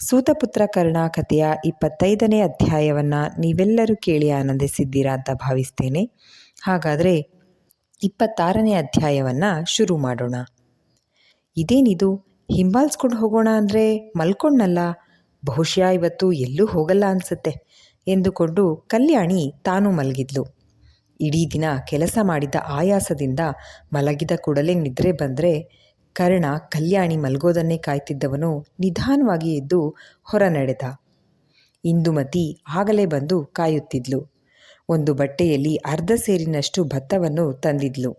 ಸೂತಪುತ್ರ ಕರ್ಣಾಕಥೆಯ ಇಪ್ಪತ್ತೈದನೇ ಅಧ್ಯಾಯವನ್ನು ನೀವೆಲ್ಲರೂ ಕೇಳಿ ಆನಂದಿಸಿದ್ದೀರಾ ಅಂತ ಭಾವಿಸ್ತೇನೆ. ಹಾಗಾದರೆ ಇಪ್ಪತ್ತಾರನೇ ಅಧ್ಯಾಯವನ್ನು ಶುರು ಮಾಡೋಣ. ಇದೇನಿದು? ಹಿಂಬಾಲಿಸ್ಕೊಂಡು ಹೋಗೋಣ ಅಂದರೆ ಮಲ್ಕೊಂಡಲ್ಲ ಬಹುಶಃ ಇವತ್ತು ಎಲ್ಲೂ ಹೋಗಲ್ಲ ಅನಿಸುತ್ತೆ ಎಂದುಕೊಂಡು ಕಲ್ಯಾಣಿ ತಾನು ಮಲಗಿದ್ಲು. ಇಡೀ ದಿನ ಕೆಲಸ ಮಾಡಿದ ಆಯಾಸದಿಂದ ಮಲಗಿದ ಕೂಡಲೇ ನಿದ್ರೆ ಬಂದರೆ ಕರ್ಣ ಕಲ್ಯಾಣಿ ಮಲ್ಗೋದನ್ನೇ ಕಾಯ್ತಿದ್ದವನು ನಿಧಾನವಾಗಿ ಎದ್ದು ಹೊರ ನಡೆದ. ಇಂದುಮತಿ ಆಗಲೇ ಬಂದು ಕಾಯುತ್ತಿದ್ಲು. ಒಂದು ಬಟ್ಟೆಯಲ್ಲಿ ಅರ್ಧ ಸೇರಿನಷ್ಟು ಭತ್ತವನ್ನು ತಂದಿದ್ಲು.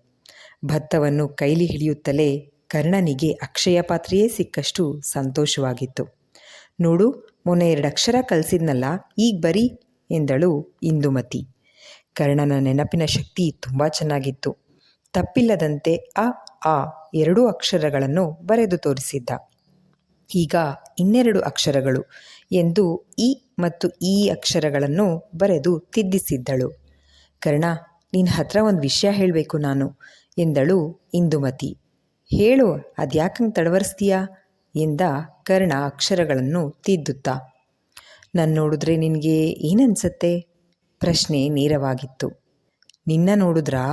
ಭತ್ತವನ್ನು ಕೈಲಿ ಹಿಡಿಯುತ್ತಲೇ ಕರ್ಣನಿಗೆ ಅಕ್ಷಯ ಪಾತ್ರೆಯೇ ಸಿಕ್ಕಷ್ಟು ಸಂತೋಷವಾಗಿತ್ತು. ನೋಡು, ಮೊನ್ನೆ ಎರಡು ಅಕ್ಷರ ಕಲಿಸಿದ್ನಲ್ಲ, ಈಗ ಬರೀ ಎಂದಳು ಇಂದುಮತಿ. ಕರ್ಣನ ನೆನಪಿನ ಶಕ್ತಿ ತುಂಬ ಚೆನ್ನಾಗಿತ್ತು. ತಪ್ಪಿಲ್ಲದಂತೆ ಅ, ಆ ಎರಡೂ ಅಕ್ಷರಗಳನ್ನು ಬರೆದು ತೋರಿಸಿದ್ದ. ಈಗ ಇನ್ನೆರಡು ಅಕ್ಷರಗಳು ಎಂದು ಇ ಮತ್ತು ಈ ಅಕ್ಷರಗಳನ್ನು ಬರೆದು ತಿದ್ದಿಸಿದ್ದಳು. ಕರ್ಣ, ನಿನ್ನ ಹತ್ರ ಒಂದು ವಿಷಯ ಹೇಳಬೇಕು ನಾನು ಎಂದಳು ಇಂದುಮತಿ. ಹೇಳು, ಅದ್ಯಾಕಂಗೆ ತಡವರಿಸ್ತೀಯಾ ಎಂದ ಕರ್ಣ ಅಕ್ಷರಗಳನ್ನು ತಿದ್ದುತ್ತಾ. ನನ್ನ ನೋಡಿದ್ರೆ ನಿನಗೆ ಏನನ್ಸತ್ತೆ? ಪ್ರಶ್ನೆ ನೇರವಾಗಿತ್ತು. ನಿನ್ನ ನೋಡಿದ್ರಾ?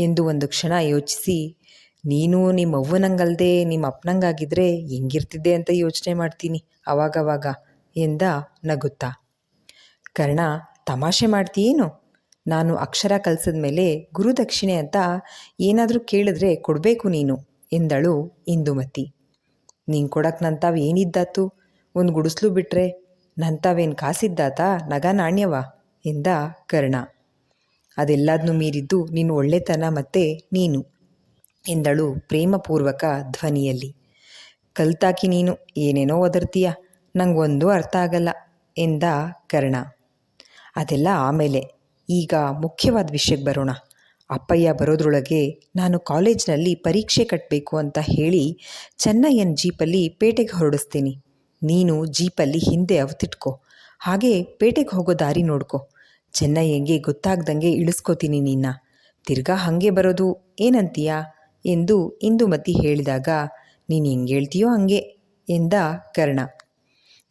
ಎಂದು ಒಂದು ಕ್ಷಣ ಯೋಚಿಸಿ, ನೀನು ನಿಮ್ಮ ಅವ್ವನಂಗಲ್ಲದೆ ನಿಮ್ಮ ಅಪ್ಪನಂಗಾಗಿದ್ರೆ ಹೆಂಗಿರ್ತಿದ್ದೆ ಅಂತ ಯೋಚನೆ ಮಾಡ್ತೀನಿ ಅವಾಗವಾಗ ಎಂದ ನಗುತ್ತಾ. ಕರ್ಣ, ತಮಾಷೆ ಮಾಡ್ತೀಯೇನು? ನಾನು ಅಕ್ಷರ ಕಲಿಸಿದ ಮೇಲೆ ಗುರುದಕ್ಷಿಣೆ ಅಂತ ಏನಾದರೂ ಕೇಳಿದ್ರೆ ಕೊಡಬೇಕು ನೀನು ಎಂದಳು ಇಂದುಮತಿ. ನೀನು ಕೊಡಕ್ಕೆ ನಂತಾವ್ ಏನಿದ್ದಾತು? ಒಂದು ಗುಡಿಸ್ಲು ಬಿಟ್ರೆ ನಂತಾವೇನು ಕಾಸಿದ್ದಾತ? ನಗ ನಾಣ್ಯವ? ಎಂದ ಕರ್ಣ. ಅದೆಲ್ಲದನ್ನೂ ಮೀರಿದ್ದು ನೀನು ಒಳ್ಳೆತನ ಮತ್ತೆ ನೀನು ಎಂದಳು ಪ್ರೇಮಪೂರ್ವಕ ಧ್ವನಿಯಲ್ಲಿ. ಕಲ್ತಾಕಿ ನೀನು, ಏನೇನೋ ಒದರ್ತೀಯ? ನಂಗೊಂದೂ ಅರ್ಥ ಆಗಲ್ಲ ಎಂದ ಕರ್ಣ. ಅದೆಲ್ಲ ಆಮೇಲೆ, ಈಗ ಮುಖ್ಯವಾದ ವಿಷಯಕ್ಕೆ ಬರೋಣ. ಅಪ್ಪಯ್ಯ ಬರೋದ್ರೊಳಗೆ ನಾನು ಕಾಲೇಜ್ನಲ್ಲಿ ಪರೀಕ್ಷೆ ಕಟ್ಟಬೇಕು ಅಂತ ಹೇಳಿ ಚೆನ್ನಯ್ಯನ ಜೀಪಲ್ಲಿ ಪೇಟೆಗೆ ಹೊರಡಿಸ್ತೀನಿ. ನೀನು ಜೀಪಲ್ಲಿ ಹಿಂದೆ ಅವತಿಟ್ಕೋ. ಹಾಗೆ ಪೇಟೆಗೆ ಹೋಗೋ ದಾರಿ ನೋಡ್ಕೊ. ಚೆನ್ನಯ್ಯಂಗೆ ಗೊತ್ತಾಗ್ದಂಗೆ ಇಳಿಸ್ಕೋತೀನಿ ನಿನ್ನ. ತಿರ್ಗಾ ಹಾಗೆ ಬರೋದು ಏನಂತೀಯಾ? ಎಂದು ಇಂದುಮತಿ ಹೇಳಿದಾಗ, ನೀನು ಹೆಂಗೆ ಹೇಳ್ತೀಯೋ ಹಂಗೆ ಎಂದ ಕರ್ಣ.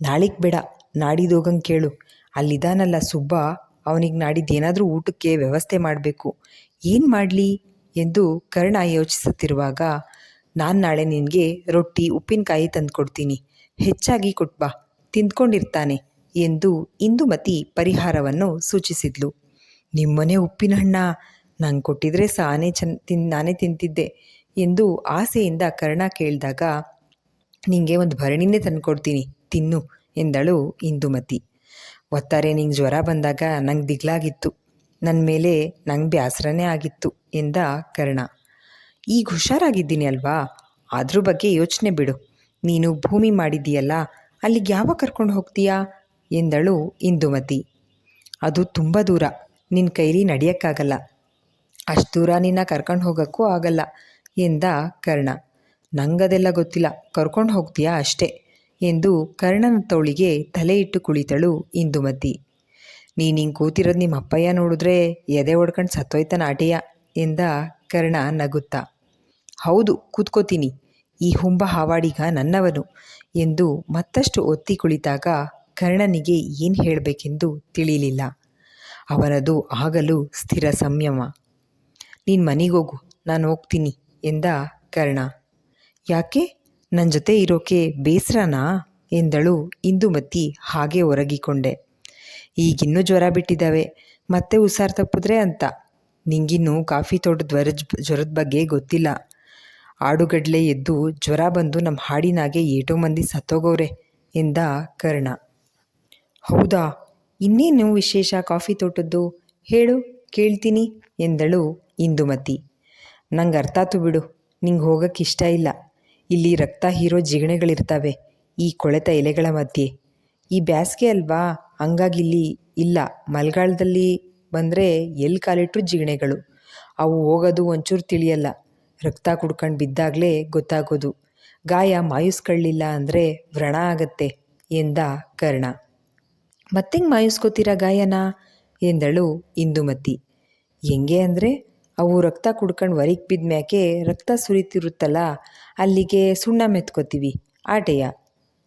ನಾಳಿಗೆ ಬೇಡ ನಾಡಿದೋಗಂಗೆ ಕೇಳು. ಅಲ್ಲಿದ್ದಾನಲ್ಲ ಸುಬ್ಬ, ಅವನಿಗೆ ನಾಡಿದ್ದೇನಾದರೂ ಊಟಕ್ಕೆ ವ್ಯವಸ್ಥೆ ಮಾಡಬೇಕು. ಏನು ಮಾಡಲಿ? ಎಂದು ಕರ್ಣ ಯೋಚಿಸುತ್ತಿರುವಾಗ, ನಾನು ನಾಳೆ ನಿನಗೆ ರೊಟ್ಟಿ, ಉಪ್ಪಿನಕಾಯಿ ತಂದು ಕೊಡ್ತೀನಿ ಹೆಚ್ಚಾಗಿ ಕೊಟ್ಬಾ ತಿಂದ್ಕೊಂಡಿರ್ತಾನೆ. ಎಂದು ಇಂದುಮತಿ ಪರಿಹಾರವನ್ನು ಸೂಚಿಸಿದ್ಲು. ನಿಮ್ಮನೆ ಉಪ್ಪಿನ ಹಣ್ಣ, ನಂಗೆ ಕೊಟ್ಟಿದ್ರೆ ಸಾನೇ ಚನ್ ತಿನ್, ನಾನೇ ತಿಂತಿದ್ದೆ ಎಂದು ಆಸೆಯಿಂದ ಕರ್ಣ ಕೇಳಿದಾಗ, ನಿಂಗೆ ಒಂದು ಭರಣಿನೇ ತಂದುಕೊಡ್ತೀನಿ, ತಿನ್ನು ಎಂದಳು ಇಂದುಮತಿ. ಒತ್ತಾರೆ ನಿಂಗೆ ಜ್ವರ ಬಂದಾಗ ನಂಗೆ ದಿಗ್ಲಾಗಿತ್ತು. ನನ್ನ ಮೇಲೆ ನಂಗೆ ಬ್ಯಾಸರನೇ ಆಗಿತ್ತು ಎಂದ ಕರ್ಣ. ಈಗ ಹುಷಾರಾಗಿದ್ದೀನಿ ಅಲ್ವಾ? ಅದ್ರ ಬಗ್ಗೆ ಯೋಚನೆ ಬಿಡು. ನೀನು ಭೂಮಿ ಮಾಡಿದ್ದೀಯಲ್ಲ, ಅಲ್ಲಿಗೆ ಯಾವಾಗ ಕರ್ಕೊಂಡು ಹೋಗ್ತೀಯಾ? ಎಂದಳು ಇಂದುಮತಿ. ಅದು ತುಂಬ ದೂರ. ನಿನ್ನ ಕೈಲಿ ನಡೆಯೋಕ್ಕಾಗಲ್ಲ. ಅಷ್ಟು ದೂರ ನಿನ್ನ ಕರ್ಕೊಂಡು ಹೋಗೋಕ್ಕೂ ಆಗಲ್ಲ ಎಂದ ಕರ್ಣ. ನಂಗದೆಲ್ಲ ಗೊತ್ತಿಲ್ಲ. ಕರ್ಕೊಂಡು ಹೋಗ್ತೀಯಾ ಅಷ್ಟೇ ಎಂದು ಕರ್ಣನ ತೋಳಿಗೆ ತಲೆ ಇಟ್ಟು ಕುಳಿತಳು ಇಂದುಮತಿ. ನೀನು ಹಿಂಗೆ ಕೂತಿರೋದು ನಿಮ್ಮ ಅಪ್ಪಯ್ಯ ನೋಡಿದ್ರೆ ಎದೆ ಹೊಡ್ಕೊಂಡು ಸತ್ತೋಯ್ತಾನ ಆಟೆಯ ಎಂದ ಕರ್ಣ ನಗುತ್ತಾ. ಹೌದು, ಕೂತ್ಕೋತೀನಿ. ಈ ಹುಂಬ ಹಾವಾಡಿಗ ನನ್ನವನು ಎಂದು ಮತ್ತಷ್ಟು ಒತ್ತಿ ಕುಳಿತಾಗ ಕರ್ಣನಿಗೆ ಏನು ಹೇಳಬೇಕೆಂದು ತಿಳಿಯಲಿಲ್ಲ ಅವನದು ಆಗಲು ಸ್ಥಿರ ಸಂಯಮ. ನೀನು ಮನೆಗೋಗು ನಾನು ಹೋಗ್ತೀನಿ ಎಂದ ಕರ್ಣ. ಯಾಕೆ? ನನ್ನ ಜೊತೆ ಇರೋಕೆ ಬೇಸರನಾ? ಎಂದಳು ಇಂದುಮತಿ ಹಾಗೆ ಒರಗಿಕೊಂಡೆ. ಈಗಿನ್ನೂ ಜ್ವರ ಬಿಟ್ಟಿದ್ದಾವೆ ಮತ್ತೆ ಹುಷಾರು ತಪ್ಪಿದ್ರೆ ಅಂತ. ನಿಂಗಿನ್ನೂ ಕಾಫಿ ತೋಟದ ಜ್ವರ ಜ್ವರದ ಬಗ್ಗೆ ಗೊತ್ತಿಲ್ಲ. ಆಡುಗಡ್ಲೆ ಎದ್ದು ಜ್ವರ ಬಂದು ನಮ್ಮ ಹಾಡಿನಾಗೆ ಏಟೋ ಮಂದಿ ಸತ್ತೋಗವ್ರೆ ಎಂದ ಕರ್ಣ. ಹೌದಾ? ಇನ್ನೇನು ವಿಶೇಷ ಕಾಫಿ ತೋಟದ್ದು? ಹೇಳು, ಕೇಳ್ತೀನಿ, ಎಂದಳು ಇಂದುಮತಿ. ನಂಗೆ ಅರ್ಥಾತು ಬಿಡು, ನಿಂಗೆ ಹೋಗಕ್ಕೆ ಇಷ್ಟ ಇಲ್ಲ. ಇಲ್ಲಿ ರಕ್ತ ಹೀರೋ ಜಿಗಣೆಗಳಿರ್ತವೆ, ಈ ಕೊಳೆತ ಎಲೆಗಳ ಮಧ್ಯೆ. ಈ ಬ್ಯಾಸಿಗೆ ಅಲ್ವಾ? ಹಂಗಾಗಿ ಇಲ್ಲಿ ಇಲ್ಲ. ಮಳೆಗಾಲದಲ್ಲಿ ಬಂದರೆ ಎಲ್ಲಿ ಕಾಲಿಟ್ರು ಜಿಗಣೆಗಳು. ಅವು ಹೋಗೋದು ಒಂಚೂರು ತಿಳಿಯಲ್ಲ. ರಕ್ತ ಕುಡ್ಕೊಂಡು ಬಿದ್ದಾಗಲೇ ಗೊತ್ತಾಗೋದು. ಗಾಯ ಮಾಯುಸ್ಕೊಳ್ಳಿಲ್ಲ ಅಂದರೆ ವ್ರಣ ಆಗತ್ತೆ, ಎಂದ ಕರ್ಣ. ಮತ್ತೆಂಗೆ ಮಾಯಿಸ್ಕೋತೀರಾ ಗಾಯನ? ಎಂದಳು ಇಂದುಮತಿ. ಹೆಂಗೆ ಅಂದರೆ, ಅವು ರಕ್ತ ಕುಡ್ಕೊಂಡು ಹೊರಗೆ ಬಿದ್ದ ಮ್ಯಾಕೆ ರಕ್ತ ಸುರಿತಿರುತ್ತಲ್ಲ, ಅಲ್ಲಿಗೆ ಸುಣ್ಣ ಮೆತ್ಕೋತೀವಿ, ಆಟೆಯ.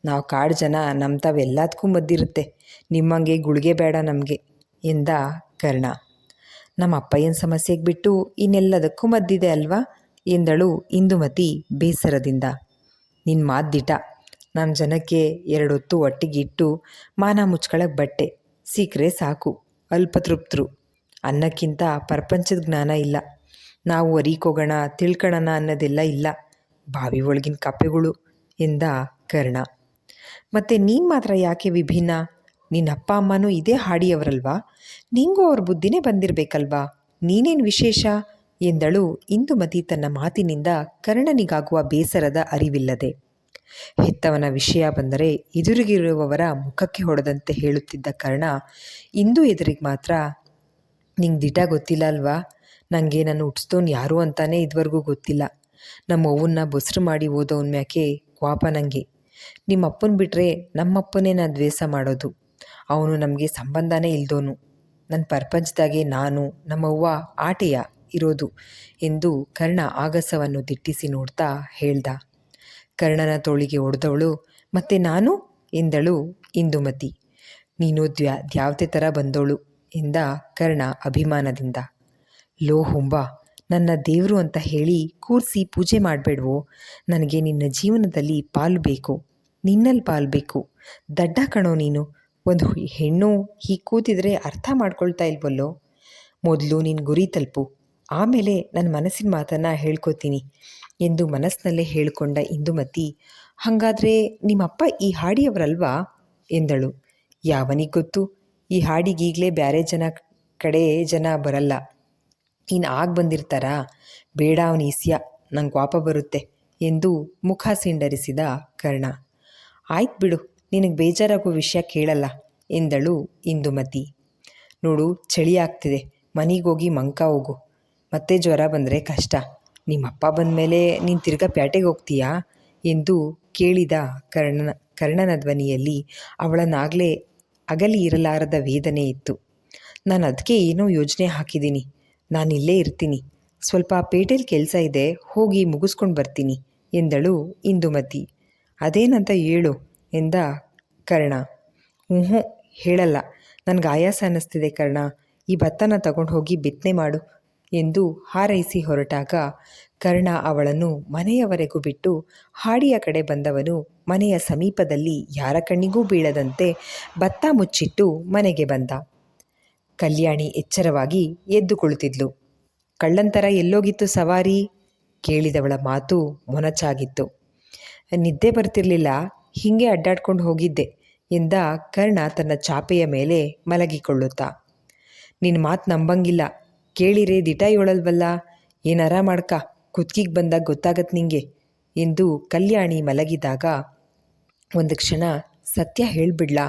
ನಾವು ಕಾಡು ಜನ ನಮ್ಮ ತಾವೆಲ್ಲದಕ್ಕೂ ಮದ್ದಿರುತ್ತೆ, ನಿಮ್ಮಂಗೆ ಗುಳಿಗೆ ಬೇಡ ನಮಗೆ, ಎಂದ ಕರ್ಣ. ನಮ್ಮ ಅಪ್ಪಯ್ಯನ ಸಮಸ್ಯೆಗೆ ಬಿಟ್ಟು ಇನ್ನೆಲ್ಲದಕ್ಕೂ ಮದ್ದಿದೆ ಅಲ್ವಾ? ಎಂದಳು ಇಂದುಮತಿ ಬೇಸರದಿಂದ. ನಿನ್ನ ಮಾದ್ದಿಟ ದಿಟ. ನಮ್ಮ ಜನಕ್ಕೆ ಎರಡೊತ್ತು ಒಟ್ಟಿಗಿಟ್ಟು ಮಾನ ಮುಚ್ಕೊಳಕ್ಕೆ ಬಟ್ಟೆ. ಸಿಕ್ಕರೆ ಸಾಕು, ಅಲ್ಪತೃಪ್ತರು. ಅನ್ನಕ್ಕಿಂತ ಪ್ರಪಂಚದ ಜ್ಞಾನ ಇಲ್ಲ. ನಾವು ಅರಿಕೋಗೋಣ ತಿಳ್ಕೊಳ್ಳೋಣ ಅನ್ನೋದೆಲ್ಲ ಇಲ್ಲ. ಬಾವಿ ಒಳಗಿನ ಕಪ್ಪೆಗಳು ಎಂದ ಕರ್ಣ. ಮತ್ತು ನೀನು ಮಾತ್ರ ಯಾಕೆ ವಿಭಿನ್ನ? ನಿನ್ನ ಅಪ್ಪ ಅಮ್ಮನೂ ಇದೇ ಹಾಡಿಯವರಲ್ವಾ? ನಿಂಗೂ ಅವ್ರ ಬುದ್ಧಿನೇ ಬಂದಿರಬೇಕಲ್ವಾ? ನೀನೇನು ವಿಶೇಷ? ಎಂದಳು ಇಂದುಮತಿ ತನ್ನ ಮಾತಿನಿಂದ ಕರ್ಣನಿಗಾಗುವ ಬೇಸರದ ಅರಿವಿಲ್ಲದೆ. ಹೆತ್ತವನ ವಿಷಯ ಬಂದರೆ ಎದುರಿಗಿರುವವರ ಮುಖಕ್ಕೆ ಹೊಡೆದಂತೆ ಹೇಳುತ್ತಿದ್ದ ಕರ್ಣ, ಇಂದು ಎದುರಿಗೆ ಮಾತ್ರ ನಿಂಗೆ ದಿಟ ಗೊತ್ತಿಲ್ಲ ಅಲ್ವಾ? ನನಗೆ ನಾನು ಹುಟ್ಟಿಸ್ದೋನು ಯಾರು ಅಂತಾನೇ ಇದುವರೆಗೂ ಗೊತ್ತಿಲ್ಲ. ನಮ್ಮ ಅವ್ವನ್ನ ಬಸರು ಮಾಡಿ ಓದೋನ್ ಮ್ಯಾಕೆ ಕ್ವಾಪ ನನಗೆ ನಿಮ್ಮ ಅಪ್ಪನ ಬಿಟ್ಟರೆ ನಮ್ಮಪ್ಪನೇ ನಾನು ದ್ವೇಷ ಮಾಡೋದು. ಅವನು ನಮಗೆ ಸಂಬಂಧನೇ ಇಲ್ದೋನು. ನನ್ನ ಪ್ರಪಂಚದಾಗೆ ನಾನು ನಮ್ಮವ್ವ ಆಟೆಯ ಇರೋದು ಎಂದು ಕರ್ಣ ಆಗಸವನ್ನು ದಿಟ್ಟಿಸಿ ನೋಡ್ತಾ ಹೇಳ್ದ. ಕರ್ಣನ ತೋಳಿಗೆ ಒಡೆದವಳು, ಮತ್ತೆ ನಾನು ಎಂದಳು ಇಂದುಮತಿ. ನೀನು ದ್ಯಾ, ದ್ಯಾವತೆ ಥರ ಬಂದವಳು ಎಂದ ಕರ್ಣ ಅಭಿಮಾನದಿಂದ. ಲೋ ಹುಂಬ, ನನ್ನ ದೇವರು ಅಂತ ಹೇಳಿ ಕೂರಿಸಿ ಪೂಜೆ ಮಾಡಬೇಡವೋ, ನನಗೆ ನಿನ್ನ ಜೀವನದಲ್ಲಿ ಪಾಲು ಬೇಕು, ನಿನ್ನಲ್ಲಿ ಪಾಲು ಬೇಕು. ದಡ್ಡ ಕಣೋ ನೀನು, ಒಂದು ಹೆಣ್ಣು ಹೀಗೆ ಕೂತಿದ್ರೆ ಅರ್ಥ ಮಾಡ್ಕೊಳ್ತಾ ಇಲ್ವಲ್ಲೋ? ಮೊದಲು ನಿನ್ನ ಗುರಿ ತಲುಪು, ಆಮೇಲೆ ನನ್ನ ಮನಸ್ಸಿನ ಮಾತನ್ನು ಹೇಳ್ಕೊತೀನಿ. ಎಂದು ಮನಸ್ಸಿನಲ್ಲೇ ಹೇಳಿಕೊಂಡ ಇಂದುಮತಿ, ಹಾಗಾದರೆ ನಿಮ್ಮಪ್ಪ ಈ ಹಾಡಿಯವರಲ್ವಾ? ಎಂದಳು. ಯಾವನಿಗೆ ಗೊತ್ತು? ಈ ಹಾಡಿಗೀಗಲೇ ಬ್ಯಾರೆ ಜನ ಕಡೆ ಜನ ಬರಲ್ಲ. ಇನ್ನು ಆಗ ಬಂದಿರ್ತಾರಾ. ಬೇಡ ಅವನ ಇಸ್ಯ ನಂಗೆ ವಾಪ ಬರುತ್ತೆ ಎಂದು ಮುಖ ಸಿಂಡರಿಸಿದ ಕರ್ಣ. ಆಯ್ತು ಬಿಡು. ನಿನಗೆ ಬೇಜಾರಾಗೋ ವಿಷಯ ಕೇಳಲ್ಲ ಎಂದಳು ಇಂದುಮತಿ. ನೋಡು, ಚಳಿ ಆಗ್ತಿದೆ. ಮನೆಗೋಗಿ ಮಂಕ ಹೋಗು. ಮತ್ತೆ ಜ್ವರ ಬಂದರೆ ಕಷ್ಟ. ನಿಮ್ಮಪ್ಪ ಬಂದ ಮೇಲೆ ನೀನು ತಿರ್ಗ ಪ್ಯಾಟೆಗೆ ಹೋಗ್ತೀಯಾ? ಎಂದು ಕೇಳಿದ ಕರ್ಣನ ಕರ್ಣನ ಧ್ವನಿಯಲ್ಲಿ ಅವಳನ್ನಾಗಲೇ ಅಗಲಿ ಇರಲಾರದ ವೇದನೆ ಇತ್ತು. ನಾನು ಅದಕ್ಕೆ ಏನೋ ಯೋಜನೆ ಹಾಕಿದ್ದೀನಿ ನಾನು ಇಲ್ಲೇ ಇರ್ತೀನಿ. ಸ್ವಲ್ಪ ಪೇಟೆಯಲ್ಲಿ ಕೆಲಸ ಇದೆ, ಹೋಗಿ ಮುಗಿಸ್ಕೊಂಡು ಬರ್ತೀನಿ, ಎಂದಳು ಇಂದುಮತಿ. ಅದೇನಂತ ಹೇಳು, ಎಂದ ಕರ್ಣ. ಹ್ಞೂ ಹೇಳಲ್ಲ. ನನಗೆ ಆಯಾಸ ಅನ್ನಿಸ್ತಿದೆ ಕರ್ಣ. ಈ ಭತ್ತನ ತಗೊಂಡು ಹೋಗಿ ಬಿತ್ತನೆ ಮಾಡು. ಎಂದು ಹಾರೈಸಿ ಹೊರಟಾಗ ಕರ್ಣ ಅವಳನ್ನು ಮನೆಯವರೆಗೂ ಬಿಟ್ಟು ಹಾಡಿಯ ಕಡೆ ಬಂದವನು ಮನೆಯ ಸಮೀಪದಲ್ಲಿ ಯಾರ ಕಣ್ಣಿಗೂ ಬೀಳದಂತೆ ಭತ್ತ ಮುಚ್ಚಿಟ್ಟು ಮನೆಗೆ ಬಂದ. ಕಲ್ಯಾಣಿ ಎಚ್ಚರವಾಗಿ ಎದ್ದು ಕುಳಿತಿದ್ಲು ಕಳ್ಳಂತರ ಎಲ್ಲೋಗಿತ್ತು ಸವಾರಿ? ಕೇಳಿದವಳ ಮಾತು ಮೊನಚಾಗಿತ್ತು. ನಿದ್ದೆ ಬರ್ತಿರ್ಲಿಲ್ಲ, ಹಿಂಗೆ ಅಡ್ಡಾಡ್ಕೊಂಡು ಹೋಗಿದ್ದೆ, ಎಂದ ಕರ್ಣ ತನ್ನ ಚಾಪೆಯ ಮೇಲೆ ಮಲಗಿಕೊಳ್ಳುತ್ತಾ. ನಿನ್ನ ಮಾತು ನಂಬಂಗಿಲ್ಲ ಕೇಳಿರೆ ದಿಟ ಹೇಳಲ್ವಲ್ಲ ಏನಾರ ಮಾಡ್ಕ, ಕುತ್ಕಿಗೆ ಬಂದಾಗ ಗೊತ್ತಾಗತ್ತೆ ನಿಂಗೆ ಎಂದು ಕಲ್ಯಾಣಿ ಮಲಗಿದಾಗ ಒಂದು ಕ್ಷಣ ಸತ್ಯ ಹೇಳ್ಬಿಡ್ಲ.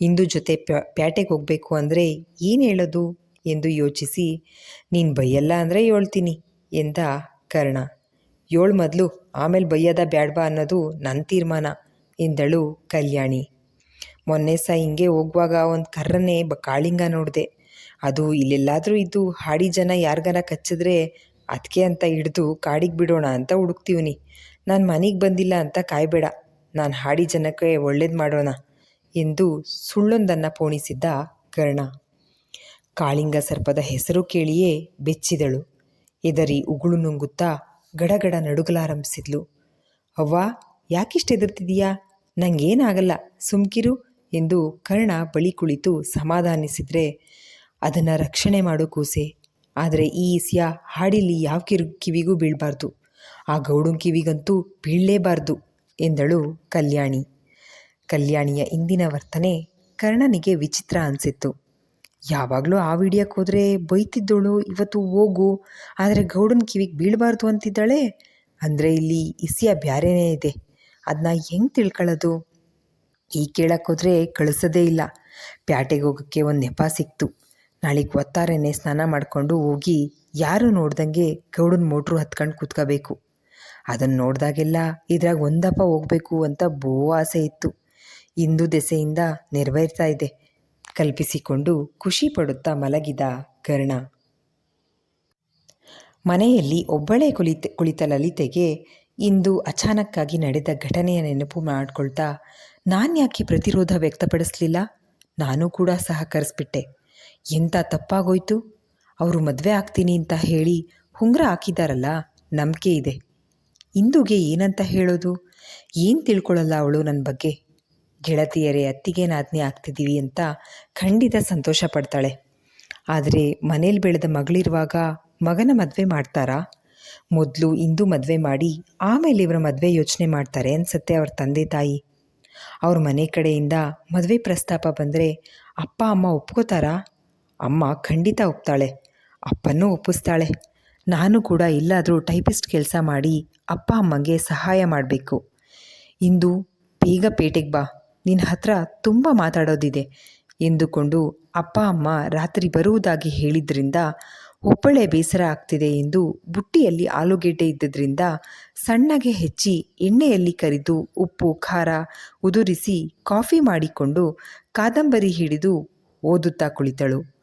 ಇಂದು ಜೊತೆ ಪ್ಯಾಟೆಗೆ ಹೋಗಬೇಕು ಅಂದರೆ ಏನು ಹೇಳೋದು? ಎಂದು ಯೋಚಿಸಿ, ನೀನು ಬೈಯಲ್ಲ ಅಂದರೆ ಹೇಳ್ತೀನಿ ಎಂದ ಕರ್ಣ. ಏಳು ಮೊದಲು, ಆಮೇಲೆ ಬೈಯದ ಬ್ಯಾಡ್ವಾ ಅನ್ನೋದು ನನ್ನ ತೀರ್ಮಾನ ಎಂದಳು ಕಲ್ಯಾಣಿ. ಮೊನ್ನೆ ಸಹ ಹಿಂಗೆ ಹೋಗುವಾಗ ಒಂದು ಕರ್ರನ್ನೇ ಬ, ಕಾಳಿಂಗ ನೋಡಿದೆ. ಅದು ಇಲ್ಲೆಲ್ಲಾದರೂ ಇದ್ದು ಹಾಡಿ ಜನ ಯಾರಿಗಾರ ಕಚ್ಚಿದ್ರೆ ಅದಕ್ಕೆ ಅಂತ ಹಿಡಿದು ಕಾಡಿಗೆ ಬಿಡೋಣ ಅಂತ ಹುಡುಕ್ತೀವ್ನಿ. ನಾನು ಮನೆಗೆ ಬಂದಿಲ್ಲ ಅಂತ ಕಾಯಬೇಡ. ನಾನು ಹಾಡಿ ಜನಕ್ಕೆ ಒಳ್ಳೇದು ಮಾಡೋಣ ಎಂದು ಸುಳ್ಳೊಂದನ್ನು ಪೋಣಿಸಿದ್ದ ಕರ್ಣ. ಕಾಳಿಂಗ ಸರ್ಪದ ಹೆಸರು ಕೇಳಿಯೇ ಬೆಚ್ಚಿದಳು. ಎದರಿ ಉಗುಳು ನುಂಗುತ್ತಾ ಗಡಗಡ ನಡುಗಲಾರಂಭಿಸಿದ್ಲು. ಅವ್ವ, ಯಾಕಿಷ್ಟು ಎದುರ್ತಿದೀಯಾ ನಂಗೇನಾಗಲ್ಲ, ಸುಮ್ಕಿರು ಎಂದು ಕರ್ಣ ಬಳಿ ಕುಳಿತು ಸಮಾಧಾನಿಸಿದರೆ ಅದನ್ನು ರಕ್ಷಣೆ ಮಾಡೋ ಕೂಸೆ. ಆದರೆ ಈ ಇಸಿಯ ಹಾಡಿಲಿ ಯಾವ ಕಿರು ಕಿವಿಗೂ ಬೀಳಬಾರ್ದು. ಆ ಗೌಡನ್ ಕಿವಿಗಂತೂ ಬೀಳಲೇಬಾರ್ದು, ಎಂದಳು ಕಲ್ಯಾಣಿ. ಕಲ್ಯಾಣಿಯ ಇಂದಿನ ವರ್ತನೆ ಕರ್ಣನಿಗೆ ವಿಚಿತ್ರ ಅನಿಸಿತ್ತು. ಯಾವಾಗಲೂ ಆ ವಿಡಿಯೋಕ್ಕೆ ಹೋದರೆ ಬೈತಿದ್ದಳು, ಇವತ್ತು ಹೋಗು, ಆದರೆ ಗೌಡನ ಕಿವಿಗೆ ಬೀಳಬಾರ್ದು ಅಂತಿದ್ದಾಳೆ? ಅಂದರೆ ಇಲ್ಲಿ ಇಸಿಯ ಬ್ಯಾರೇನೇ ಇದೆ. ಅದನ್ನ ಹೆಂಗೆ ತಿಳ್ಕೊಳ್ಳೋದು ಈ ಕೇಳಕ್ಕೋದ್ರೆ ಕಳಿಸೋದೇ ಇಲ್ಲ. ಪ್ಯಾಟೆಗೆ ಹೋಗೋಕ್ಕೆ ಒಂದು ನೆಪ ಸಿಕ್ತು. ನಾಳೆಗೆ ಒತ್ತಾರೆನೇ ಸ್ನಾನ ಮಾಡಿಕೊಂಡು ಹೋಗಿ ಯಾರು ನೋಡ್ದಂಗೆ ಗೌಡನ ಮೋಟ್ರು ಹತ್ಕೊಂಡು ಕೂತ್ಕೋಬೇಕು. ಅದನ್ನು ನೋಡಿದಾಗೆಲ್ಲ ಇದ್ರಾಗ ಒಂದಪ್ಪ ಹೋಗಬೇಕು ಅಂತ ಬೋ ಆಸೆ ಇತ್ತು. ಇಂದು ದೆಸೆಯಿಂದ ನೆರವೇರ್ತಾ ಇದೆ. ಕಲ್ಪಿಸಿಕೊಂಡು ಖುಷಿ ಪಡುತ್ತಾ ಮಲಗಿದ ಕರ್ಣ. ಮನೆಯಲ್ಲಿ ಒಬ್ಬಳೇ ಕುಳಿತ ಕುಳಿತ ಲಲಿತೆಗೆ ಇಂದು ಅಚಾನಕ್ಕಾಗಿ ನಡೆದ ಘಟನೆಯ ನೆನಪು ಮಾಡಿಕೊಳ್ತಾ, ನಾನು ಯಾಕೆ ಪ್ರತಿರೋಧ ವ್ಯಕ್ತಪಡಿಸಲಿಲ್ಲ? ನಾನು ಕೂಡ ಸಹಕರಿಸ್ಬಿಟ್ಟೆ. ಎಂಥ ತಪ್ಪಾಗೋಯ್ತು? ಅವರು ಮದುವೆ ಆಗ್ತೀನಿ ಅಂತ ಹೇಳಿ ಹುಂಗ್ರ ಹಾಕಿದಾರಲ್ಲ, ನಂಬಿಕೆ ಇದೆ. ಇಂದುಗೆ ಏನಂತ ಹೇಳೋದು? ಏನು ತಿಳ್ಕೊಳ್ಳಲ್ಲ ಅವಳು ನನ್ನ ಬಗ್ಗೆ? ಗೆಳತಿಯರೇ, ಅತ್ತಿಗೆ ನಾದ್ನಿ ಆಗ್ತಿದ್ದೀವಿ ಅಂತ ಖಂಡಿತ ಸಂತೋಷ ಪಡ್ತಾಳೆ. ಆದರೆ ಮನೇಲಿ ಬೆಳೆದ ಮಗಳಿರುವಾಗ ಮಗನ ಮದುವೆ ಮಾಡ್ತಾರಾ? ಮೊದಲು ಇಂದು ಮದುವೆ ಮಾಡಿ ಆಮೇಲೆ ಇವರ ಮದುವೆ ಯೋಚನೆ ಮಾಡ್ತಾರೆ ಅನ್ಸತ್ತೆ ಅವ್ರ ತಂದೆ ತಾಯಿ. ಅವ್ರ ಮನೆ ಕಡೆಯಿಂದ ಮದುವೆ ಪ್ರಸ್ತಾಪ ಬಂದರೆ ಅಪ್ಪ, ಅಮ್ಮ ಒಪ್ಕೋತಾರಾ? ಅಮ್ಮ ಖಂಡಿತ ಒಪ್ತಾಳೆ. ಅಪ್ಪನೂ ಒಪ್ಪಿಸ್ತಾಳೆ. ನಾನು ಕೂಡ ಎಲ್ಲಾದರೂ ಟೈಪಿಸ್ಟ್ ಕೆಲಸ ಮಾಡಿ ಅಪ್ಪ ಅಮ್ಮಂಗೆ ಸಹಾಯ ಮಾಡಬೇಕು. ಇಂದು ಬೇಗ ಪೇಟೆಗೆ ಬಾ. ನಿನ್ನ ಹತ್ರ ತುಂಬ ಮಾತಾಡೋದಿದೆ ಎಂದುಕೊಂಡು ಅಪ್ಪ ಅಮ್ಮ ರಾತ್ರಿ ಬರುವುದಾಗಿ ಹೇಳಿದ್ರಿಂದ ಒಬ್ಬಳೆ ಬೇಸರ ಆಗ್ತಿದೆ ಎಂದು ಬುಟ್ಟಿಯಲ್ಲಿ ಆಲೂಗೆಡ್ಡೆ ಇದ್ದದ್ರಿಂದ ಸಣ್ಣಗೆ ಹೆಚ್ಚಿ ಎಣ್ಣೆಯಲ್ಲಿ ಕರಿದು ಉಪ್ಪು, ಖಾರ ಉದುರಿಸಿ ಕಾಫಿ ಮಾಡಿಕೊಂಡು ಕಾದಂಬರಿ ಹಿಡಿದು ಓದುತ್ತಾ ಕುಳಿತಳು.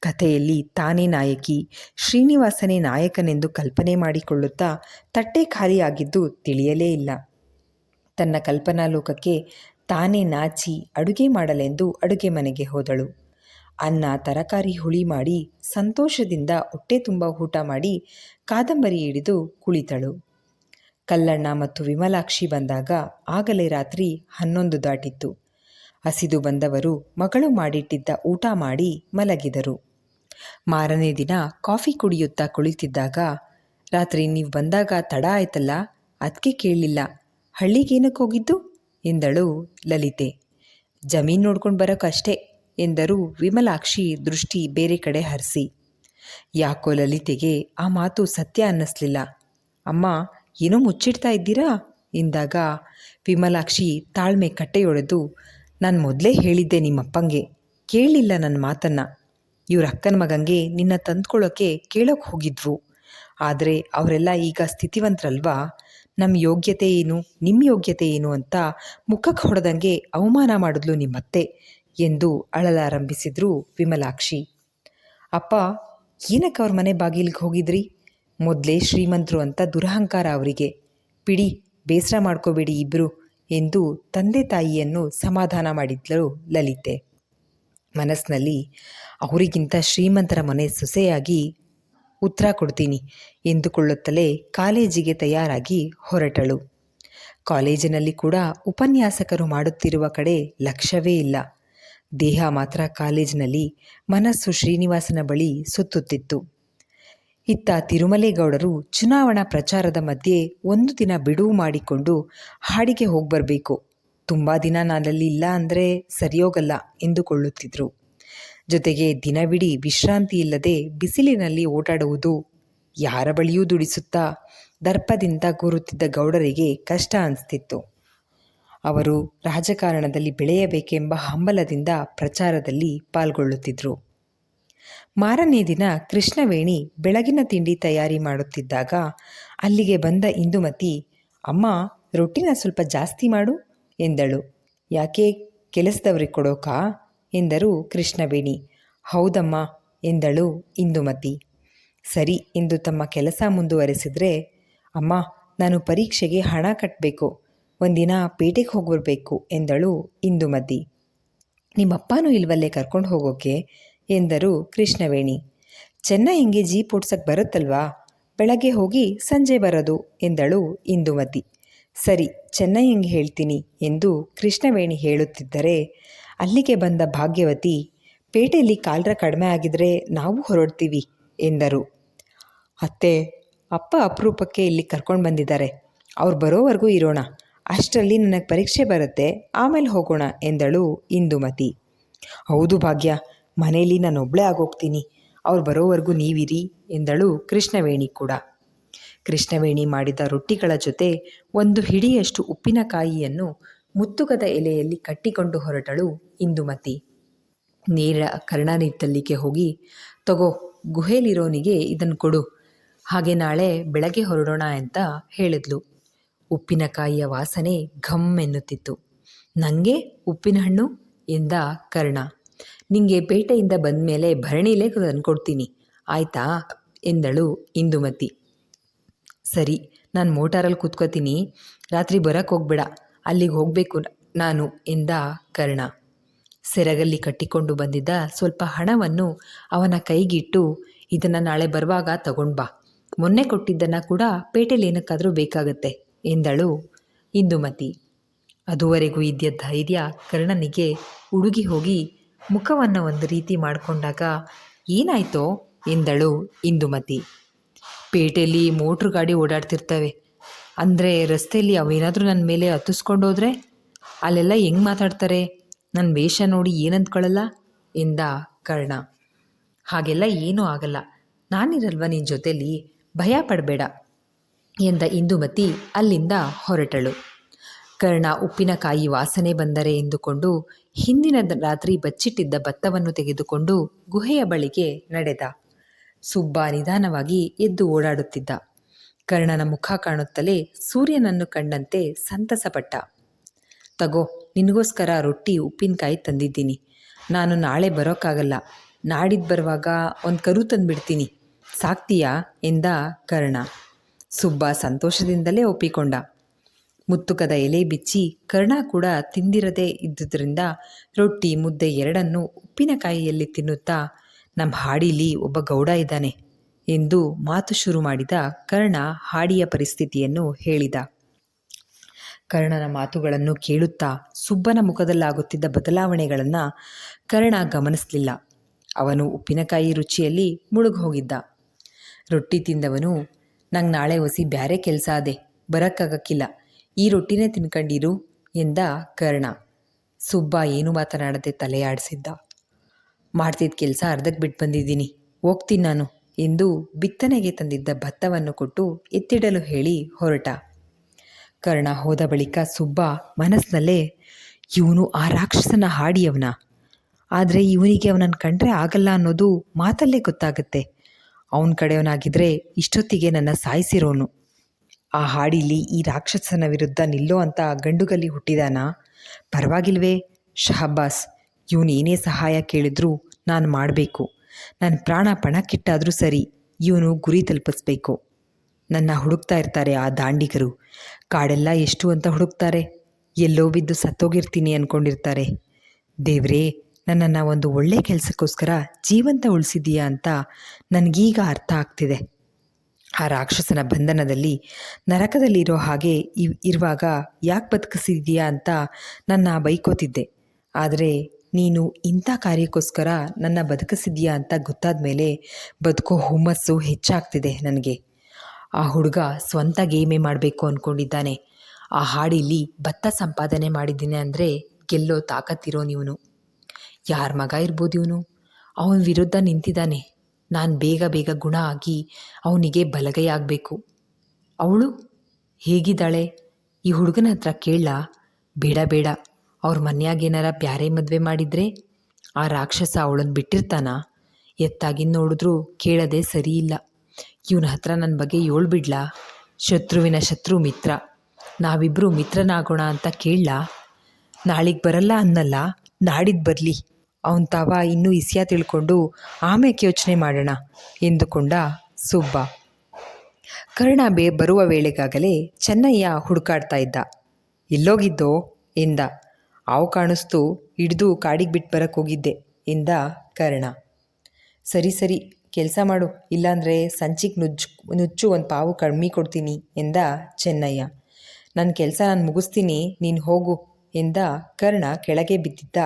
ಕಥೆಯಲ್ಲಿ ತಾನೇ ನಾಯಕಿ, ಶ್ರೀನಿವಾಸನೇ ನಾಯಕನೆಂದು ಕಲ್ಪನೆ ಮಾಡಿಕೊಳ್ಳುತ್ತಾ ತಟ್ಟೆ ಖಾಲಿಯಾಗಿದ್ದು ತಿಳಿಯಲೇ ಇಲ್ಲ. ತನ್ನ ಕಲ್ಪನಾ ಲೋಕಕ್ಕೆ ತಾನೇ ನಾಚಿ ಅಡುಗೆ ಮಾಡಲೆಂದು ಅಡುಗೆ ಮನೆಗೆ ಹೋದಳು. ಅನ್ನ, ತರಕಾರಿ ಹುಳಿ ಮಾಡಿ ಸಂತೋಷದಿಂದ ಹೊಟ್ಟೆ ತುಂಬ ಊಟ ಮಾಡಿ ಕಾದಂಬರಿ ಹಿಡಿದು ಕುಳಿತಳು. ಕಲ್ಲಣ್ಣ ಮತ್ತು ವಿಮಲಾಕ್ಷಿ ಬಂದಾಗ ಆಗಲೇ ರಾತ್ರಿ ಹನ್ನೊಂದು ದಾಟಿತ್ತು. ಹಸಿದು ಬಂದವರು ಮಗಳು ಮಾಡಿಟ್ಟಿದ್ದ ಊಟ ಮಾಡಿ ಮಲಗಿದರು. ಮಾರನೇ ದಿನ ಕಾಫಿ ಕುಡಿಯುತ್ತಾ ಕುಳಿತಿದ್ದಾಗ, ರಾತ್ರಿ ನೀವು ಬಂದಾಗ ತಡ ಆಯ್ತಲ್ಲ ಅದಕ್ಕೆ ಕೇಳಲಿಲ್ಲ ಹಳ್ಳಿಗೇನಕ್ಕೆ ಹೋಗಿದ್ದು? ಎಂದಳು ಲಲಿತೆ. ಜಮೀನು ನೋಡ್ಕೊಂಡು ಬರೋಕ್ಕಷ್ಟೇ ಎಂದರು ವಿಮಲಾಕ್ಷಿ ದೃಷ್ಟಿ ಬೇರೆ ಕಡೆ ಹರಿಸಿ. ಯಾಕೋ ಲಲಿತೆಗೆ ಆ ಮಾತು ಸತ್ಯ ಅನ್ನಿಸ್ಲಿಲ್ಲ. ಅಮ್ಮ, ಏನೋ ಮುಚ್ಚಿಡ್ತಾ ಇದ್ದೀರಾ? ಎಂದಾಗ ವಿಮಲಾಕ್ಷಿ ತಾಳ್ಮೆ ಕಟ್ಟೆಯೊಡೆದು, ನಾನು ಮೊದಲೇ ಹೇಳಿದ್ದೆ ನಿಮ್ಮಪ್ಪಂಗೆ. ಕೇಳಲಿಲ್ಲ ನನ್ನ ಮಾತನ್ನು. ಇವ್ರ ಅಕ್ಕನ ಮಗಂಗೆ ನಿನ್ನ ತಂದ್ಕೊಳ್ಳೋಕೆ ಕೇಳೋಕೆ ಹೋಗಿದ್ವು ಆದರೆ ಅವರೆಲ್ಲ ಈಗ ಸ್ಥಿತಿವಂತರಲ್ವಾ? ನಮ್ಮ ಯೋಗ್ಯತೆ ಏನು ನಿಮ್ಮ ಯೋಗ್ಯತೆ ಏನು ಅಂತ ಮುಖಕ್ಕೆ ಹೊಡೆದಂಗೆ ಅವಮಾನ ಮಾಡಿದ್ಲು ನಿಮ್ಮತ್ತೆ ಎಂದು ಅಳಲಾರಂಭಿಸಿದ್ರು ವಿಮಲಾಕ್ಷಿ. ಅಪ್ಪ, ಏನಕ್ಕೆ ಅವ್ರ ಮನೆ ಬಾಗಿಲಿಗೆ ಹೋಗಿದ್ರಿ? ಮೊದಲೇ ಶ್ರೀಮಂತರು ಅಂತ ದುರಹಂಕಾರ ಅವರಿಗೆ. ಬಿಡಿ ಬೇಸರ ಮಾಡ್ಕೋಬೇಡಿ ಇಬ್ಬರು ಎಂದು ತಂದೆ ತಾಯಿಯನ್ನು ಸಮಾಧಾನ ಮಾಡಿದ್ಲು ಲಲಿತೆ. ಮನಸ್ಸಿನಲ್ಲಿ ಅವರಿಗಿಂತ ಶ್ರೀಮಂತರ ಮನೆ ಸೊಸೆಯಾಗಿ ಉತ್ತರ ಕೊಡ್ತೀನಿ ಎಂದುಕೊಳ್ಳುತ್ತಲೇ ಕಾಲೇಜಿಗೆ ತಯಾರಾಗಿ ಹೊರಟಳು. ಕಾಲೇಜಿನಲ್ಲಿ ಕೂಡ ಉಪನ್ಯಾಸಕರು ಮಾಡುತ್ತಿರುವ ಕಡೆ ಲಕ್ಷ್ಯವೇ ಇಲ್ಲ. ದೇಹ ಮಾತ್ರ ಕಾಲೇಜಿನಲ್ಲಿ ಮನಸ್ಸು ಶ್ರೀನಿವಾಸನ ಬಳಿ ಸುತ್ತುತ್ತಿತ್ತು. ಇತ್ತ ತಿರುಮಲೇಗೌಡರು ಚುನಾವಣಾ ಪ್ರಚಾರದ ಮಧ್ಯೆ ಒಂದು ದಿನ ಬಿಡುವು ಮಾಡಿಕೊಂಡು ಹಾಡಿಗೆ ಹೋಗ್ಬರಬೇಕು. ತುಂಬ ದಿನ ನಾನಲ್ಲಿ ಇಲ್ಲ ಅಂದರೆ ಸರಿಯೋಗಲ್ಲ ಎಂದುಕೊಳ್ಳುತ್ತಿದ್ದರು ಜೊತೆಗೆ ದಿನವಿಡೀ ವಿಶ್ರಾಂತಿ ಇಲ್ಲದೆ ಬಿಸಿಲಿನಲ್ಲಿ ಓಡಾಡುವುದು ಯಾರ ಬಳಿಯೂ ದುಡಿಸುತ್ತಾ ದರ್ಪದಿಂದ ಕೂರುತ್ತಿದ್ದ ಗೌಡರಿಗೆ ಕಷ್ಟ ಅನಿಸ್ತಿತ್ತು. ಅವರು ರಾಜಕಾರಣದಲ್ಲಿ ಬೆಳೆಯಬೇಕೆಂಬ ಹಂಬಲದಿಂದ ಪ್ರಚಾರದಲ್ಲಿ ಪಾಲ್ಗೊಳ್ಳುತ್ತಿದ್ದರು ಮಾರನೇ ದಿನ ಕೃಷ್ಣವೇಣಿ ಬೆಳಗಿನ ತಿಂಡಿ ತಯಾರಿ ಮಾಡುತ್ತಿದ್ದಾಗ ಅಲ್ಲಿಗೆ ಬಂದ ಇಂದುಮತಿ, ಅಮ್ಮ, ರೊಟ್ಟಿನ ಸ್ವಲ್ಪ ಜಾಸ್ತಿ ಮಾಡು ಎಂದಳು. ಯಾಕೆ ಕೆಲಸದವ್ರಿಗೆ ಕೊಡೋಕಾ? ಎಂದರು ಕೃಷ್ಣವೇಣಿ. ಹೌದಮ್ಮ, ಎಂದಳು ಇಂದುಮತಿ. ಸರಿ ಎಂದು ತಮ್ಮ ಕೆಲಸ ಮುಂದುವರೆಸಿದ್ರೆ, ಅಮ್ಮ, ನಾನು ಪರೀಕ್ಷೆಗೆ ಹಣ ಕಟ್ಟಬೇಕು ಒಂದಿನ ಪೇಟೆಗೆ ಹೋಗ್ಬರ್ಬೇಕು, ಎಂದಳು ಇಂದುಮತಿ. ನಿಮ್ಮಪ್ಪನೂ ಇಲ್ವಲ್ಲೇ ಕರ್ಕೊಂಡು ಹೋಗೋಕೆ? ಎಂದರು ಕೃಷ್ಣವೇಣಿ. ಚೆನ್ನ ಹಿಂಗೆ ಜೀಪ್ ಓಡ್ಸಕ್ಕೆ ಬರುತ್ತಲ್ವಾ? ಬೆಳಗ್ಗೆ ಹೋಗಿ ಸಂಜೆ ಬರೋದು, ಎಂದಳು ಇಂದುಮತಿ. ಸರಿ ಚೆನ್ನೈ ಹೆಂಗೆ ಹೇಳ್ತೀನಿ ಎಂದು ಕೃಷ್ಣವೇಣಿ ಹೇಳುತ್ತಿದ್ದರೆ, ಅಲ್ಲಿಗೆ ಬಂದ ಭಾಗ್ಯವತಿ, ಪೇಟೆಯಲ್ಲಿ ಕಾಲ್ರ ಕಡಿಮೆ ಆಗಿದ್ರೆ ನಾವು ಹೊರಡ್ತೀವಿ, ಎಂದರು. ಅತ್ತೆ, ಅಪ್ಪ ಅಪರೂಪಕ್ಕೆ ಇಲ್ಲಿ ಕರ್ಕೊಂಡು ಬಂದಿದ್ದಾರೆ. ಅವ್ರು ಬರೋವರೆಗೂ ಇರೋಣ. ಅಷ್ಟರಲ್ಲಿ ನನಗೆ ಪರೀಕ್ಷೆ ಬರುತ್ತೆ, ಆಮೇಲೆ ಹೋಗೋಣ, ಎಂದಳು ಇಂದುಮತಿ. ಹೌದು ಭಾಗ್ಯ ಮನೆಯಲ್ಲಿ ನಾನು ಒಬ್ಬಳೇ ಆಗೋಗ್ತೀನಿ. ಅವ್ರು ಬರೋವರೆಗೂ ನೀವಿರಿ, ಎಂದಳು ಕೃಷ್ಣವೇಣಿ ಕೂಡ. ಕೃಷ್ಣವೇಣಿ ಮಾಡಿದ ರೊಟ್ಟಿಗಳ ಜೊತೆ ಒಂದು ಹಿಡಿಯಷ್ಟು ಉಪ್ಪಿನಕಾಯಿಯನ್ನು ಮುತ್ತುಗದ ಎಲೆಯಲ್ಲಿ ಕಟ್ಟಿಕೊಂಡು ಹೊರಟಳು ಇಂದುಮತಿ. ನೇರ ಕರ್ಣನಿತ್ತಲ್ಲಿಗೆ ಹೋಗಿ, ತಗೋ ಗುಹೆಲಿರೋನಿಗೆ ಇದನ್ನು ಕೊಡು. ಹಾಗೆ ನಾಳೆ ಬೆಳಗ್ಗೆ ಹೊರಡೋಣ ಅಂತ ಹೇಳಿದ್ಲು. ಉಪ್ಪಿನಕಾಯಿಯ ವಾಸನೆ ಘಮ್ ಎನ್ನುತ್ತಿತ್ತು. ನನಗೆ ಉಪ್ಪಿನ ಹಣ್ಣು? ಎಂದ ಕರ್ಣ. ನಿಂಗೆ ಪೇಟೆಯಿಂದ ಬಂದ ಮೇಲೆ ಭರಣಿಲೇ ತಂದ್ಕೊಡ್ತೀನಿ ಆಯ್ತಾ? ಎಂದಳು ಇಂದುಮತಿ. ಸರಿ, ನಾನು ಮೋಟಾರಲ್ಲಿ ಕೂತ್ಕೋತೀನಿ. ರಾತ್ರಿ ಬರೋಕ್ಕೆ ಹೋಗ್ಬೇಡ. ಅಲ್ಲಿಗೆ ಹೋಗಬೇಕು ನಾನು ಎಂದ ಕರ್ಣ. ಸೆರಗಲ್ಲಿ ಕಟ್ಟಿಕೊಂಡು ಬಂದಿದ್ದ ಸ್ವಲ್ಪ ಹಣವನ್ನು ಅವನ ಕೈಗಿಟ್ಟು, ಇದನ್ನು ನಾಳೆ ಬರುವಾಗ ತಗೊಂಡು ಬಾ. ಮೊನ್ನೆ ಕೊಟ್ಟಿದ್ದನ್ನು ಕೂಡ ಪೇಟೆಲಿ ಏನಕ್ಕಾದರೂ ಬೇಕಾಗತ್ತೆ, ಎಂದಳು ಇಂದುಮತಿ. ಅದುವರೆಗೂ ಇದ್ದ ಧೈರ್ಯ ಕರ್ಣನಿಗೆ ಉಡುಗಿ ಹೋಗಿ ಮುಖವನ್ನು ಒಂದು ರೀತಿ ಮಾಡಿಕೊಂಡಾಗ, ಏನಾಯ್ತೋ? ಎಂದಳು ಇಂದುಮತಿ. ಪೇಟೆಯಲ್ಲಿ ಮೋಟ್ರ್ ಗಾಡಿ ಓಡಾಡ್ತಿರ್ತವೆ. ಅಂದರೆ ರಸ್ತೆಯಲ್ಲಿ ಅವೇನಾದರೂ ನನ್ನ ಮೇಲೆ ಹತ್ತಿಸ್ಕೊಂಡೋದ್ರೆ ಅಲ್ಲೆಲ್ಲ ಹೆಂಗೆ ಮಾತಾಡ್ತಾರೆ? ನನ್ನ ವೇಷ ನೋಡಿ ಏನಂದ್ಕೊಳ್ಳಲ್ಲ ಎಂದ ಕರ್ಣ. ಹಾಗೆಲ್ಲ ಏನೂ ಆಗಲ್ಲ. ನಾನಿರಲ್ವ ನಿನ್ನ ಜೊತೆಲಿ? ಭಯ ಪಡಬೇಡ ಎಂದ ಇಂದುಮತಿ ಅಲ್ಲಿಂದ ಹೊರಟಳು. ಕರ್ಣ ಉಪ್ಪಿನಕಾಯಿ ವಾಸನೆ ಬಂದರೆ ಎಂದುಕೊಂಡು ಹಿಂದಿನ ರಾತ್ರಿ ಬಚ್ಚಿಟ್ಟಿದ್ದ ಭತ್ತವನ್ನು ತೆಗೆದುಕೊಂಡು ಗುಹೆಯ ಬಳಿಗೆ ನಡೆದ. ಸುಬ್ಬ ನಿಧಾನವಾಗಿ ಎದ್ದು ಓಡಾಡುತ್ತಿದ್ದ. ಕರ್ಣನ ಮುಖ ಕಾಣುತ್ತಲೇ ಸೂರ್ಯನನ್ನು ಕಂಡಂತೆ ಸಂತಸಪಟ್ಟ. ತಗೋ, ನಿನಗೋಸ್ಕರ ರೊಟ್ಟಿ, ಉಪ್ಪಿನಕಾಯಿ ತಂದಿದ್ದೀನಿ. ನಾನು ನಾಳೆ ಬರೋಕ್ಕಾಗಲ್ಲ. ನಾಡಿದ್ದು ಬರುವಾಗ ಒಂದು ಕರು ತಂದುಬಿಡ್ತೀನಿ. ಸಾಕ್ತೀಯಾ? ಎಂದ ಕರ್ಣ. ಸುಬ್ಬ ಸಂತೋಷದಿಂದಲೇ ಒಪ್ಪಿಕೊಂಡ. ಮುತ್ತುಕದ ಎಲೆ ಬಿಚ್ಚಿ ಕರ್ಣ ಕೂಡ ತಿಂದಿರದೇ ಇದ್ದುದರಿಂದ ರೊಟ್ಟಿ, ಮುದ್ದೆ ಎರಡನ್ನೂ ಉಪ್ಪಿನಕಾಯಿಯಲ್ಲಿ ತಿನ್ನುತ್ತಾ ನಮ್ಮ ಹಾಡಿಲಿ ಒಬ್ಬ ಗೌಡ ಇದ್ದಾನೆ ಎಂದು ಮಾತು ಶುರು ಮಾಡಿದ ಕರ್ಣ ಹಾಡಿಯ ಪರಿಸ್ಥಿತಿಯನ್ನು ಹೇಳಿದ. ಕರ್ಣನ ಮಾತುಗಳನ್ನು ಕೇಳುತ್ತಾ ಸುಬ್ಬನ ಮುಖದಲ್ಲಾಗುತ್ತಿದ್ದ ಬದಲಾವಣೆಗಳನ್ನು ಕರ್ಣ ಗಮನಿಸಲಿಲ್ಲ. ಅವನು ಉಪ್ಪಿನಕಾಯಿ ರುಚಿಯಲ್ಲಿ ಮುಳುಗೋಗಿದ್ದ ರೊಟ್ಟಿ ತಿಂದವನು, ನಂಗೆ ನಾಳೆ ಒಸಿ ಬ್ಯಾರೆ ಕೆಲಸ ಅದೆ ಬರಕ್ಕಾಗಕ್ಕಿಲ್ಲ, ಈ ರೊಟ್ಟಿನೇ ತಿನ್ಕಂಡಿರು, ಎಂದ ಕರ್ಣ. ಸುಬ್ಬ ಏನು ಮಾತನಾಡದೆ ತಲೆಯಾಡಿಸಿದ್ದ. ಮಾಡ್ತಿದ್ದ ಕೆಲಸ ಅರ್ಧಕ್ಕೆ ಬಿಟ್ಟು ಬಂದಿದ್ದೀನಿ. ಹೋಗ್ತೀನಿ ನಾನು ಎಂದು ಬಿತ್ತನೆಗೆ ತಂದಿದ್ದ ಭತ್ತವನ್ನು ಕೊಟ್ಟು ಎತ್ತಿಡಲು ಹೇಳಿ ಹೊರಟ. ಕರ್ಣ ಹೋದ ಬಳಿಕ ಸುಬ್ಬ ಮನಸ್ಸಿನಲ್ಲೇ ಇವನು ಆ ರಾಕ್ಷಸನ ಹಾಡಿಯವನ. ಆದರೆ ಇವನಿಗೆ ಅವನನ್ನು ಕಂಡ್ರೆ ಆಗಲ್ಲ ಅನ್ನೋದು ಮಾತಲ್ಲೇ ಗೊತ್ತಾಗುತ್ತೆ. ಅವನ ಕಡೆಯವನಾಗಿದ್ದರೆ ಇಷ್ಟೊತ್ತಿಗೆ ನನ್ನ ಸಾಯಿಸಿರೋನು. ಆ ಹಾಡಿಲಿ ಈ ರಾಕ್ಷಸನ ವಿರುದ್ಧ ನಿಲ್ಲೋ ಅಂತ ಗಂಡುಗಲ್ಲಿ ಹುಟ್ಟಿದಾನ? ಪರವಾಗಿಲ್ವೇ ಶಹಬ್ಬಾಸ್ ಇವನು ಏನೇ ಸಹಾಯ ಕೇಳಿದ್ರೂ ನಾನು ಮಾಡಬೇಕು. ನನ್ನ ಪ್ರಾಣಪಣ ಕಿಟ್ಟಾದರೂ ಸರಿ, ಇವನು ಗುರಿ ತಲುಪಿಸ್ಬೇಕು. ನನ್ನ ಹುಡುಕ್ತಾ ಇರ್ತಾರೆ ಆ ದಾಂಡಿಗರು. ಕಾಡೆಲ್ಲ ಎಷ್ಟು ಅಂತ ಹುಡುಕ್ತಾರೆ. ಎಲ್ಲೋ ಬಿದ್ದು ಸತ್ತೋಗಿರ್ತೀನಿ ಅಂದ್ಕೊಂಡಿರ್ತಾರೆ ದೇವ್ರೇ, ನನ್ನನ್ನು ಒಂದು ಒಳ್ಳೆ ಕೆಲಸಕ್ಕೋಸ್ಕರ ಜೀವಂತ ಉಳಿಸಿದೀಯಾ ಅಂತ ನನಗೀಗ ಅರ್ಥ ಆಗ್ತಿದೆ. ಆ ರಾಕ್ಷಸನ ಬಂಧನದಲ್ಲಿ ನರಕದಲ್ಲಿರೋ ಹಾಗೆ ಇರುವಾಗ ಯಾಕೆ ಬದುಕಿಸಿದೀಯಾ ಅಂತ ನನ್ನ ಬೈಕೋತಿದ್ದೆ. ಆದರೆ ನೀನು ಇಂಥ ಕಾರ್ಯಕ್ಕೋಸ್ಕರ ನನ್ನ ಬದುಕಿಸಿದ್ಯಾ ಅಂತ ಗೊತ್ತಾದ ಮೇಲೆ ಬದುಕೋ ಹುಮ್ಮಸ್ಸು ಹೆಚ್ಚಾಗ್ತಿದೆ ನನಗೆ. ಆ ಹುಡುಗ ಸ್ವಂತ ಗೇಮೇ ಮಾಡಬೇಕು ಅಂದ್ಕೊಂಡಿದ್ದಾನೆ ಆ ಹಾಡಿಲಿ ಭತ್ತ ಸಂಪಾದನೆ ಮಾಡಿದ್ದೀನಿ ಅಂದರೆ ಗೆಲ್ಲೋ ತಾಕತ್ತಿರೋ ನೀವು ಯಾರ ಮಗ ಇರ್ಬೋದು ಇವನು? ಅವನ ವಿರುದ್ಧ ನಿಂತಿದ್ದಾನೆ. ನಾನು ಬೇಗ ಬೇಗ ಗುಣ ಆಗಿ ಅವನಿಗೆ ಬಲಗೈ ಆಗಬೇಕು. ಅವಳು? ಹೇಗಿದ್ದಾಳೆ? ಈ ಹುಡುಗನ ಹತ್ರ ಕೇಳ ಬೇಡ ಬೇಡ. ಅವ್ರ ಮನ್ಯಾಗೇನಾರ ಪ್ಯಾರೆ ಮದುವೆ ಮಾಡಿದರೆ ಆ ರಾಕ್ಷಸ ಅವಳನ್ನು ಬಿಟ್ಟಿರ್ತಾನ? ಎತ್ತಾಗಿ ನೋಡಿದ್ರೂ ಕೇಳದೆ ಸರಿ ಇಲ್ಲ. ಇವನ ಹತ್ರ ನನ್ನ ಬಗ್ಗೆ ಬಿಡ್ಲಾ? ಶತ್ರುವಿನ ಶತ್ರು ಮಿತ್ರ. ನಾವಿಬ್ಬರು ಮಿತ್ರನಾಗೋಣ ಅಂತ ಕೇಳಲ? ನಾಳಿಗೆ ಬರಲ್ಲ ಅನ್ನಲ್ಲ ನಾಡಿದ್ದು ಬರಲಿ. ಅವನ ತಾವ ಇನ್ನೂ ಇಸ್ಯಾ ತಿಳ್ಕೊಂಡು ಆಮೇಲೆ ಯೋಚನೆ ಮಾಡೋಣ ಎಂದುಕೊಂಡ ಸುಬ್ಬ. ಕರ್ಣ ಬೇ ಬರುವ ವೇಳೆಗಾಗಲೇ ಚೆನ್ನಯ್ಯ ಹುಡುಕಾಡ್ತಾ ಇದ್ದ. ಎಲ್ಲೋಗಿದ್ದೋ? ಎಂದ. ಆವು ಕಾಣಿಸ್ತು ಹಿಡಿದು ಕಾಡಿಗೆ ಬಿಟ್ಟು ಬರಕ್ಕೆ ಹೋಗಿದ್ದೆ ಎಂದ ಕರ್ಣ. ಸರಿ ಸರಿ, ಕೆಲಸ ಮಾಡು, ಇಲ್ಲಾಂದರೆ ಸಂಚಿಗೆ ನುಜ್ಜು, ನುಚ್ಚು ಒಂದು ಪಾವು ಕಡಿಮೆ ಕೊಡ್ತೀನಿ ಎಂದ ಚೆನ್ನಯ್ಯ. ನನ್ನ ಕೆಲಸ ನಾನು ಮುಗಿಸ್ತೀನಿ, ನೀನು ಹೋಗು ಎಂದ ಕರ್ಣ ಕೆಳಗೆ ಬಿದ್ದಿದ್ದ